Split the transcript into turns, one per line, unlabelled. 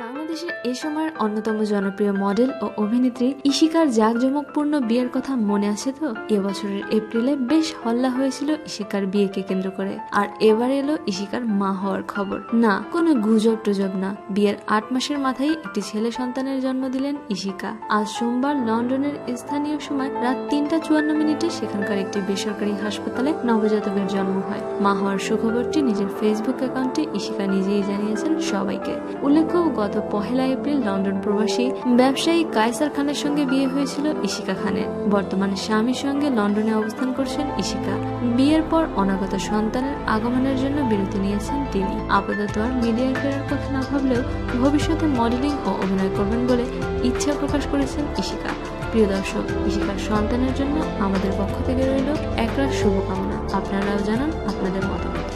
বাংলাদেশের এ সময়ের অন্যতম জনপ্রিয় মডেল ও অভিনেত্রী ইশিকার জাঁকজমকপূর্ণ বিয়ের কথা মনে আছে তো? এবছরের এপ্রিলে বেশ হল্লা হয়েছিল ইশিকার বিয়েকে কেন্দ্র করে। আর এবার এলো ইশিকার মা হওয়ার খবর। না, কোনো গুজব টুজব না। বিয়ের আট মাসের মাথায় একটি ছেলে সন্তানের জন্ম দিলেন ইশিকা। আজ সোমবার লন্ডনের স্থানীয় সময় রাত তিনটা চুয়ান্ন মিনিটে সেখানকার একটি বেসরকারি হাসপাতালে নবজাতকের জন্ম হয়। মা হওয়ার সুখবরটি নিজের ফেসবুক অ্যাকাউন্টে ইশিকা নিজেই জানিয়েছেন সবাইকে। উল্লেখ্য গত পহেলা এপ্রিল লন্ডন প্রবাসী ব্যবসায়ী কায়সার খানের সঙ্গে বিয়ে হয়েছিল ইশিকা খানের। বর্তমানে স্বামীর সঙ্গে লন্ডনে অবস্থান করছেন ইশিকা বিয়ের পর অনাগত সন্তানের আগমনের জন্য বিরতি নিয়েছেন তিনি। আপাতত আর মিডিয়ায় ফেরার কথা না ভাবলেও ভবিষ্যতে মডেলিং ও অভিনয় করবেন বলে ইচ্ছা প্রকাশ করেছেন ইশিকা প্রিয় দর্শক ইশিকার সন্তানের জন্য আমাদের পক্ষ থেকে রইল একরাশ শুভকামনা। আপনারাও জানান আপনাদের মতামত।